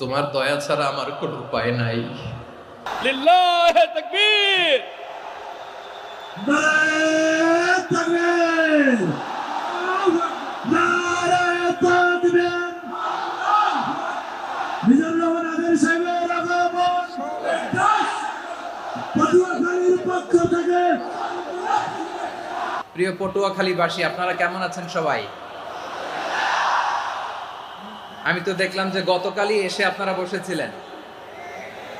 তোমার দয়া ছাড়া আমার কোনো উপায় নাই। প্রিয় পটুয়াখালীবাসী আপনারা কেমন আছেন সবাই? আমি তো দেখলাম যে গতকালই এসে আপনারা বসেছিলেন।